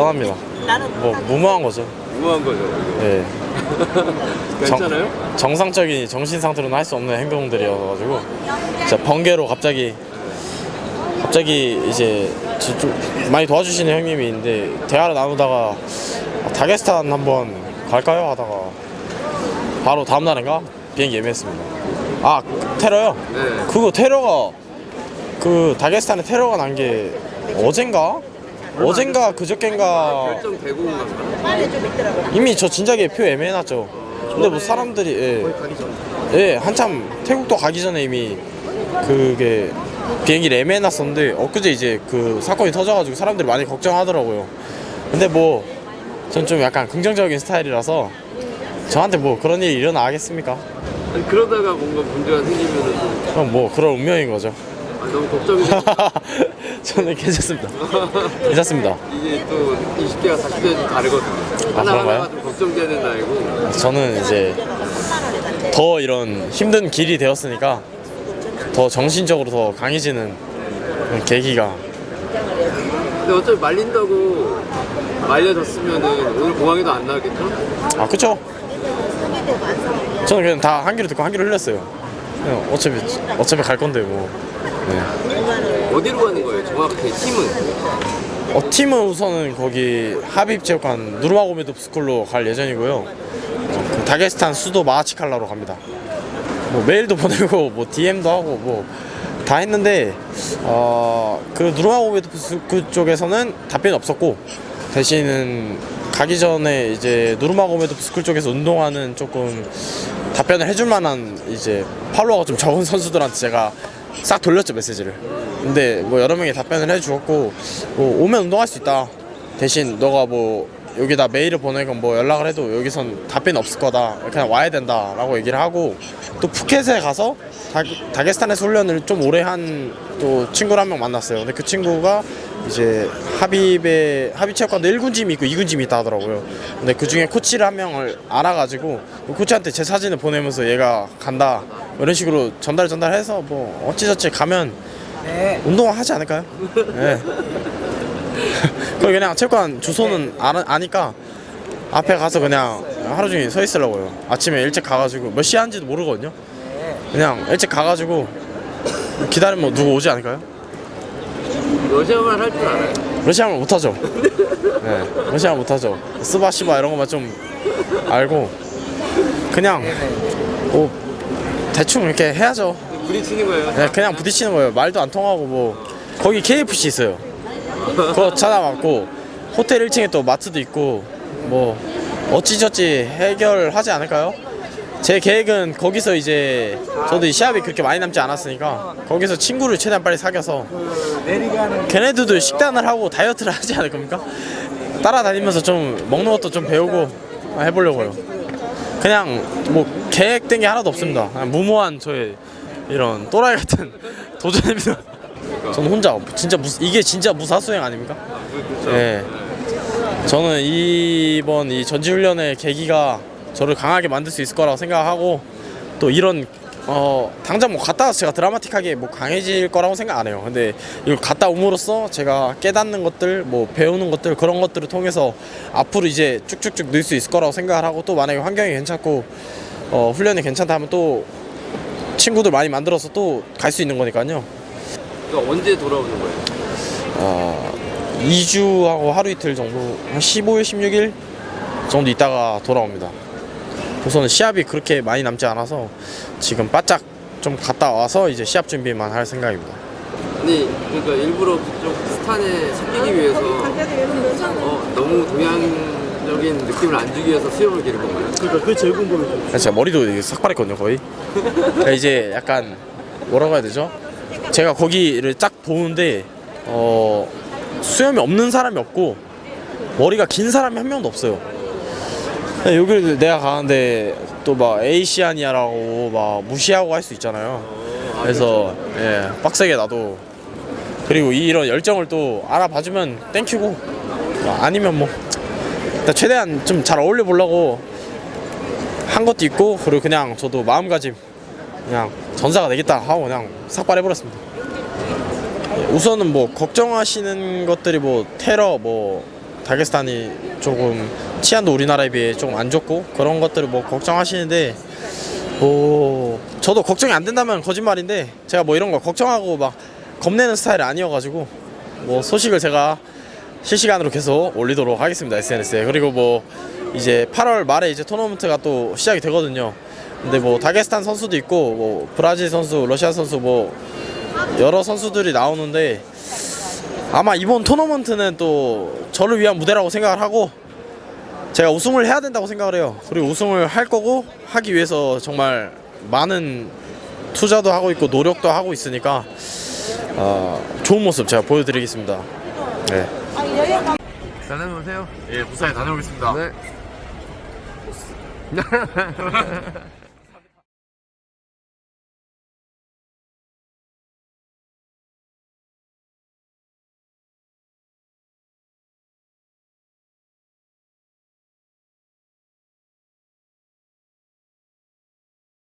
떠납니다. 뭐 무모한 거죠. 무모한 거죠. 이거. 예. 괜찮아요? 정상적인 정신 상태로는 할 수 없는 행동들이어가지고 진짜 번개로 갑자기 갑자기 이제 저- 좀 많이 도와주시는 형님이 있는데 대화를 나누다가 다게스탄 한번 갈까요 하다가 바로 다음 날인가 비행기 예매했습니다. 아 테러요? 네. 그거 테러가 그 다게스탄에 테러가 난 게 어젠가? 어젠가 그저께인가 결정되고 간가? 이미 저 진작에 표 예매해놨죠. 근데 뭐 사람들이 예, 예 한참 태국도 가기 전에 이미 그게 비행기를 예매해놨었는데 엊그제 이제 그 사건이 터져가지고 사람들이 많이 걱정하더라고요. 근데 뭐 전 좀 약간 긍정적인 스타일이라서 저한테 뭐 그런 일이 일어나겠습니까? 아니, 그러다가 뭔가 문제가 생기면은 또 그럼 뭐 그런 운명인 거죠. 아, 너무 걱정이 돼. 저는 괜찮습니다. 괜찮습니다. 이게 또 20대와 40대는 좀 다르거든요. 아, 하나하나가 그런가요? 좀 걱정되는 나이고 저는 이제 더 이런 힘든 길이 되었으니까 더 정신적으로 더 강해지는 그런 계기가 근데 어차피 말린다고 말려졌으면은 오늘 공항에도 안 나겠죠? 아 그쵸? 저는 그냥 다 한 귀로 듣고 한 귀로 흘렸어요. 그냥 어차피 어차피 갈 건데 뭐. 네. 어디로 가는 거예요? 정확히 팀은? 어, 팀은 우선은 거기 하빕 체육관 누르마고메드 스쿨로 갈 예정이고요. 어, 그 다게스탄 수도 마하치칼라로 갑니다. 뭐 메일도 보내고 뭐 DM도 하고 뭐 다 했는데 어, 그 누르마고메드 스쿨 쪽에서는 답변이 없었고 대신은 가기 전에 이제 누르마고메드 스쿨 쪽에서 운동하는 조금 답변을 해줄 만한 이제 팔로워가 좀 적은 선수들한테 제가 싹 돌렸죠 메시지를. 근데 뭐 여러 명이 답변을 해주었고 뭐 오면 운동할 수 있다. 대신 너가 뭐 여기다 메일을 보내건 뭐 연락을 해도 여기선 답변이 없을 거다. 그냥 와야 된다 라고 얘기를 하고 또 푸켓에 가서 다, 다게스탄에서 훈련을 좀 오래 한 또 친구를 한 명 만났어요. 근데 그 친구가 이제 하빕에 하빕 체육관도 1군 짐이 있고 2군 짐이 있다 하더라고요. 근데 그 중에 코치를 한 명을 알아가지고 그 코치한테 제 사진을 보내면서 얘가 간다 뭐 이런 식으로 전달 전달해서 뭐 어찌저찌 가면 운동을 하지 않을까요? 네. 거기 그냥 체육관 주소는 아, 아니까 앞에 가서 그냥 하루 종일 서 있으려고요. 아침에 일찍 가가지고 몇 시에 하는지도 모르거든요. 그냥 일찍 가가지고 기다리면 누구 오지 않을까요? 러시아말 할 줄 알아요? 러시아말 못하죠. 네, 러시아말 못하죠. 스바시바 이런 것만 좀 알고 그냥 뭐 대충 이렇게 해야죠. 부딪히는 거예요? 네, 그냥 부딪히는 거예요. 말도 안 통하고 뭐 거기 KFC 있어요. 그거 찾아봤고 호텔 1층에 또 마트도 있고 뭐 어찌저찌 해결하지 않을까요? 제 계획은 거기서 이제 저도 이 시합이 그렇게 많이 남지 않았으니까 거기서 친구를 최대한 빨리 사귀어서 걔네들도 식단을 하고 다이어트를 하지 않을 겁니까? 따라다니면서 좀 먹는 것도 좀 배우고 해보려고요. 그냥 뭐 계획된 게 하나도 없습니다. 그냥 무모한 저의 이런 또라이 같은 도전입니다. 저는 혼자 진짜 무, 이게 진짜 무사수행 아닙니까? 네. 저는 이번 이 전지훈련의 계기가 저를 강하게 만들 수 있을 거라고 생각하고 또 이런 어 당장 뭐 갔다 와서 제가 드라마틱하게 뭐 강해질 거라고 생각 안 해요. 근데 이걸 갔다 옴으로써 제가 깨닫는 것들, 뭐 배우는 것들 그런 것들을 통해서 앞으로 이제 쭉쭉쭉 늘 수 있을 거라고 생각을 하고 또 만약에 환경이 괜찮고 어 훈련이 괜찮다 하면 또 친구들 많이 만들어서 또 갈 수 있는 거니까요. 그러니까 언제 돌아오는 거예요? 어, 2주하고 하루 이틀 정도 한 15일 16일 정도 있다가 돌아옵니다 우선은 시합이 그렇게 많이 남지 않아서 지금 바짝 좀 갔다 와서 이제 시합 준비만 할 생각입니다 아니 그러니까 일부러 그쪽 스탄에 속이기 위해서 어, 너무 동양적인 느낌을 안 주기 위해서 수염을 기른 건가요? 그러니까 그게 제일 궁금해. 제가 머리도 이게 삭발했거든요 거의 그러니까 이제 약간 뭐라고 해야 되죠 제가 거기를 쫙 보는데 어 수염이 없는 사람이 없고 머리가 긴 사람이 한 명도 없어요 여기를 내가 가는데 또 막 에이시아니아라고 막 무시하고 할 수 있잖아요. 그래서 예 빡세게 나도. 그리고 이- 이런 열정을 또 알아봐주면 땡큐고. 아니면 뭐 일단 최대한 좀 잘 어울려 보려고 한 것도 있고 그리고 그냥 저도 마음가짐 그냥 전사가 되겠다 하고 그냥 삭발해 버렸습니다. 우선은 뭐 걱정하시는 것들이 뭐 테러 뭐 다게스탄이 조금 치안도 우리나라에 비해 조금 안 좋고 그런 것들을 뭐 걱정하시는데 뭐 저도 걱정이 안 된다면 거짓말인데 제가 뭐 이런 거 걱정하고 막 겁내는 스타일이 아니어가지고 뭐 소식을 제가 실시간으로 계속 올리도록 하겠습니다 SNS에. 그리고 뭐 이제 8월 말에 이제 토너먼트가 또 시작이 되거든요. 근데 뭐 다게스탄 선수도 있고 뭐 브라질 선수 러시아 선수 뭐 여러 선수들이 나오는데 아마 이번 토너먼트는 또 저를 위한 무대라고 생각을 하고 제가 우승을 해야 된다고 생각을 해요. 그리고 우승을 할 거고 하기 위해서 정말 많은 투자도 하고 있고 노력도 하고 있으니까 어, 좋은 모습 제가 보여드리겠습니다. 네. 잘 다녀오세요. 예, 무사히 다녀오겠습니다. 네.